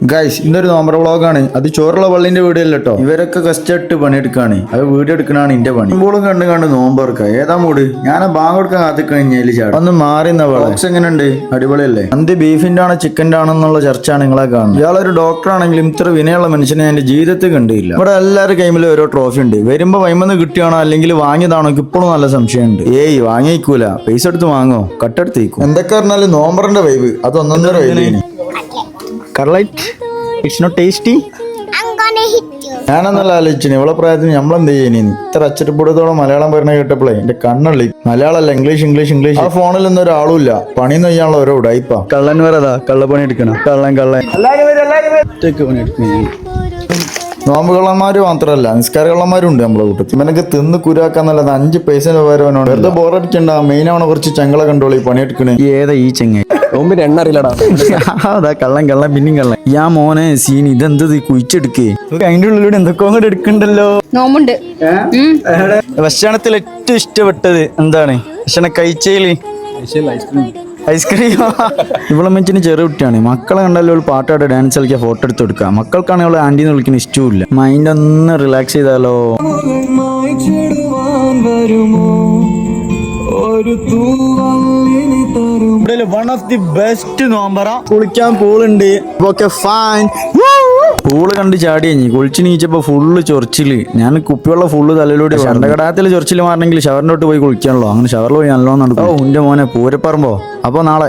Guys ഇന്നൊരു നോമ്പറ വ്ളോഗാണ്. അത് ചോറുള്ള പള്ളിന്റെ വീഡിയോ അല്ല കേട്ടോ ഇവരൊക്കെ കഷ്ടപ്പെട്ട് പണിയെടുക്കാണ്. അത് വീഡിയോ എടുക്കണാണ് എന്റെ പണി. ഇപ്പോഴും കണ്ട് കണ്ട് നോമ്പറക്ക ഏതാ മൂട്? ഞാൻ ആ ബാങ്ക് കൊടുക്കാൻ കാത്തി കഴിഞ്ഞാൽ ഒന്ന് മാറി ബോക്സ് എങ്ങനെയുണ്ട് അടിപൊളിയല്ലേ? അന്ത് ബീഫിന്റെ ആണോ ചിക്കന്റെ ആണെന്നുള്ള ചർച്ചയാണ് നിങ്ങളെ കാണുന്നത്. ഇയാളൊരു ഡോക്ടർ ആണെങ്കിലും ഇത്ര വിനയുള്ള മനുഷ്യനെ എന്റെ ജീവിതത്തിൽ കണ്ടില്ല ഇവിടെ എല്ലാവരും കൈമിലും ഓരോ ട്രോഫി ഉണ്ട്. വരുമ്പോ വൈമെന്ന് കിട്ടിയാണോ അല്ലെങ്കിൽ വാങ്ങിയതാണോ ഇപ്പോഴും നല്ല സംശയമുണ്ട്. ഏയ് വാങ്ങിക്കൂല പൈസ എടുത്ത് വാങ്ങോ. കട്ടെടുത്തേക്കും എന്തൊക്കെ പറഞ്ഞാലും നോമ്പറിന്റെ വൈബ് അത് ഒന്നൊന്നര vibe cutlet it's not tasty. ഞാനെന്നല്ല ആലോചിച്ചു ഇവളെ പ്രായത്തിന് നമ്മളെന്ത് ചെയ്യുന്നു ഇത്ര അച്ചടിപ്പൂടത്തോളം മലയാളം പറഞ്ഞ കേട്ടപ്പോഴേ എന്റെ കണ്ണള്ളി. മലയാളമല്ല ഇംഗ്ലീഷ് ഇംഗ്ലീഷ് ഇംഗ്ലീഷ് ആ ഫോണിൽ ഒന്നും ഒരാളുമില്ല. പണി ചെയ്യാനുള്ള ഓരോ ഉടായിപ്പ കള്ളൻ വരതാ കള്ളപ്പണി എടുക്കണം. കള്ളൻ കള്ളൻ. പണി എടുക്കണം നോമ്പ് കള്ളന്മാര് മാത്രല്ല നിസ്കാര കള്ളന്മാരും ഉണ്ട് നമ്മളെ കൂട്ടത്തിൽ. ഇവനൊക്കെ തിന്ന് കുരാക്കാന്നല്ലാതെ അഞ്ച് പൈസ പകരവനോട് വെറുതെ ബോറടിക്കണ്ട മെയിൻ ആവണ കുറച്ച് ചങ്ങളെ കണ്ടോളി പണിയെടുക്കണേ. ഏതാ ഈ ചെങ്ങ നോമ്പിന് എണ്ണ അറിയില്ലടാ. അതാ കള്ളൻ കള്ളൻ പിന്നെയും കള്ളം യാ മോനെ സീൻ ഇതെന്ത് കുഴിച്ചെടുക്കേ? അതിന്റെ ഉള്ളിലൂടെ എന്തൊക്കെ അങ്ങോട്ട് എടുക്കണ്ടല്ലോ? നോമ്പുണ്ട്. ഭക്ഷണത്തിൽ ഏറ്റവും ഇഷ്ടപ്പെട്ടത് എന്താണ്? ഭക്ഷണം കഴിച്ചേൽ ഐസ്ക്രീം. ഇവളെ മെച്ചിന് ചെറിയ കുട്ടിയാണ്. മക്കളെ കണ്ടാലും അവൾ പാട്ടായിട്ട് ഡാൻസ് കളിക്കാൻ ഫോട്ടോ എടുത്ത് കൊടുക്കുക. മക്കൾക്കാണെങ്കിൽ അവൾ ആന്റിന്ന് വിളിക്കുന്ന ഇഷ്ടമില്ല മൈൻഡ് ഒന്ന് റിലാക്സ് ചെയ്താലോ? വൺ ഓഫ് ദി ബെസ്റ്റ് നോമ്പറ. കുളിക്കാൻ പൂളുണ്ട് ഓക്കെ ഫൈൻ പൂൾ കണ്ട് ചാടി കഴിഞ്ഞ് കുളിച്ച് നീച്ചപ്പോ ഫുള്ള് ചൊറിച്ചിൽ. ഞാൻ കുപ്പിയുള്ള ഫുള്ള് തലയിലൂടെ ചണ്ടകടാത്തിൽ ചൊറിച്ചിൽ മാറണമെങ്കിൽ ഷവറിന്റെ തൊട്ട് പോയി കുളിക്കാണല്ലോ. അങ്ങനെ ഷവറിൽ പോയി നല്ലോണം നടക്കും ഓ എന്റെ മോനെ പൂരപ്പറമ്പോ. അപ്പൊ നാളെ